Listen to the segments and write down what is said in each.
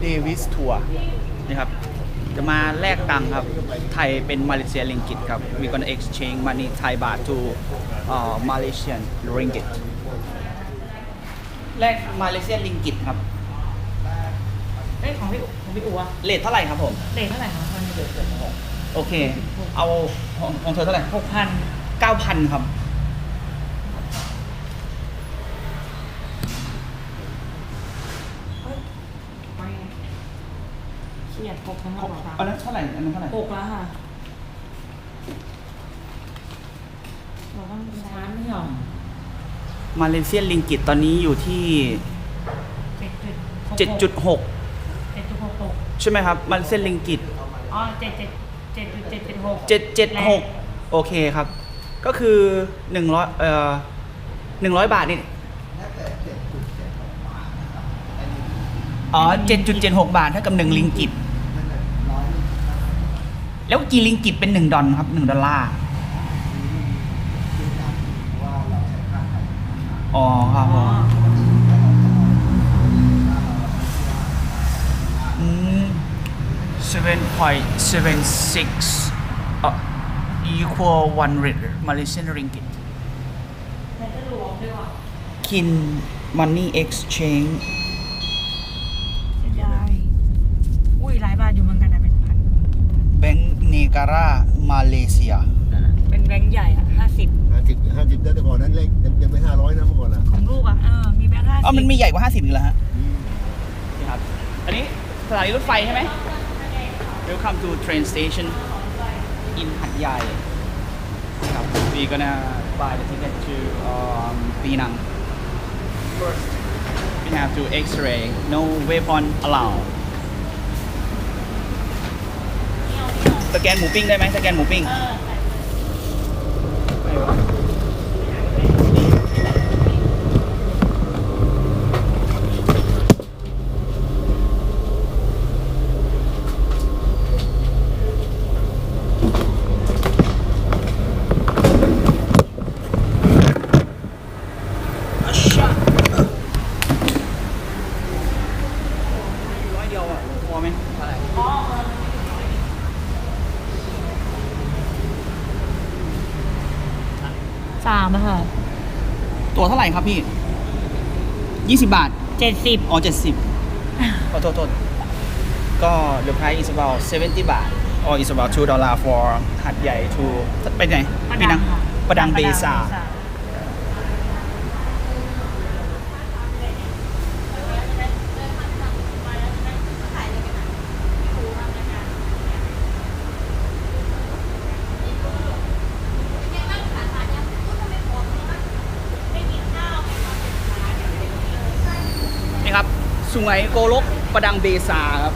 เดวิสทัวร์นี่ครับจะมาแลกตังค์ครับ ไทยเป็นมาเลเซียลิงกิตครับ we gonna exchange money Thai baht to uh, Malaysian ringgit แลกมาเลเซียลิงกิตครับเอ้ยของพี่อุของพี่อูอะเลทเท่าไหร่ครับผม เลทเท่าไหร่คะมันเดือดเดือดหกโอเค เอาของของเธอเท่าไหร่หกพัน9,000ครับ ไปเครียด หกทั้งหมดเหรอคะอันนั้นเท่าไหร่อันนั้นเท่าไหร่หกแล้วค่ะเราต้องช้าไม่หรอมาเลเซียลิงกิตตอนนี้อยู่ที่เจ็ดจุดหก7.6 เจ็ดจุดหกหกใช่ไหมครับ มาเลเซียลิงกิต อ๋อเจ็ดเจ็ดเจ็ดจุดเจ็ดเจ็ดหก 776 โอเคครับ ก็คือ 100เอ่อ100 บาทนี่อ๋อ 7.76 บาทเท่ากับ 1 ลิงกิต แล้วกี่ลิงกิตเป็น1ดอลครับ1ดอลลาร์อ๋อครับผอ๋อมอืม7.76เอ่อ equal 1 ri- Malaysian ringgit แล้วจะรวมด้วยว่ะ kin money exchange เสียดายอุ้ยหลายบาทอยู่เหมือนกันนะเป็นพัน แบง ก์เนการามาเลเซีย เป็นแบงค์ใหญ่อะห้าสิบห้าสิบห้าสิบแต่ก่อนนั้นเลขยังไม่ห้าร้อยนะเมื่อก่อนอะของลูกอะเออมีแบงค์ห้าสิบอ๋อ มันมีใหญ่กว่า 50อีกแล้วฮะนี่ครับ อันนี้สถานีรถไฟใช่ไหม Welcome to train station in หัดใหญ่ครับ we gonna buy the ticket to um, Penang first we have to X-ray no weapon allowed สแกนหมูปิ้งได้ไหมสแกนหมูปิ้งเอออัชชะร้อยเดียวอะพอไหมเท่าไหร่ สามอะค่ะตัวเท่าไหร่ครับพี่20บาท เจ็ดสิบอ๋อ70ขอโทษโทษก็ the price is about 70 บาท or is about 2 dollar for หัดใหญ่ to ไปไหนประปีดันังงค่ะประดังเบซา นี่ครับ สุไหงโกลกประดังเบซาครับ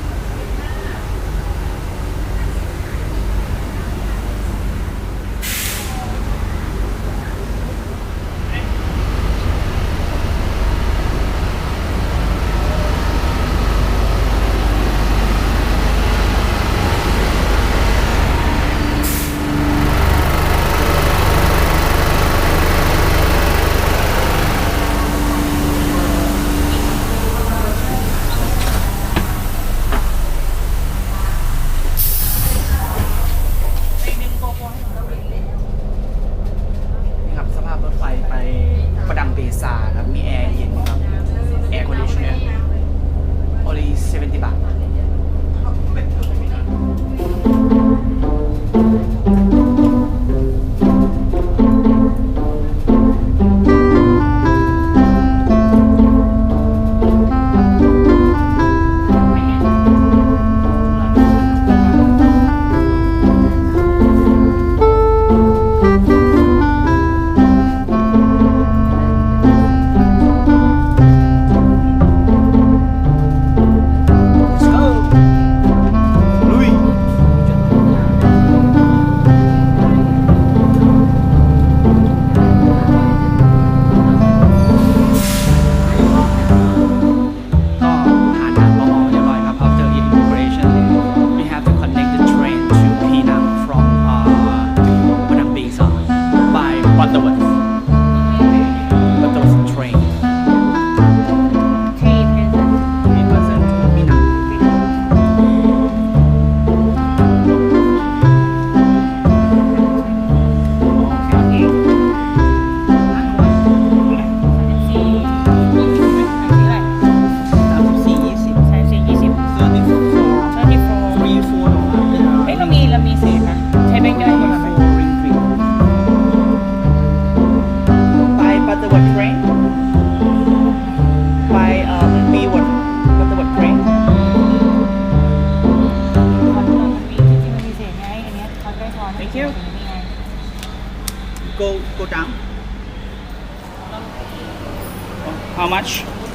How much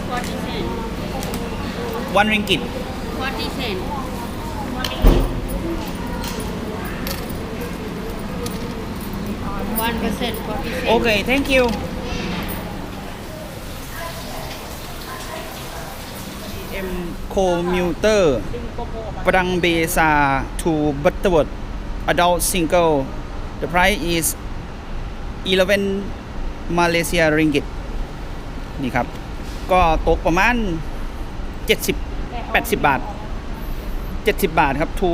40 cent one ringgit 40 cent 1 percent 40 cent Okay thank you M commuter ประดังเบซา to Butterworth adult single the price is 11 Malaysia ringgit นี่ครับ ก็ตกประมาณ 70 80 บาท 70 บาทครับทู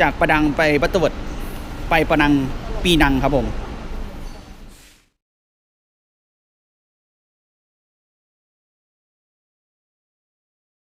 จากประดังไปบัตเตอร์เวิร์ดไปประนังปีนังครับผม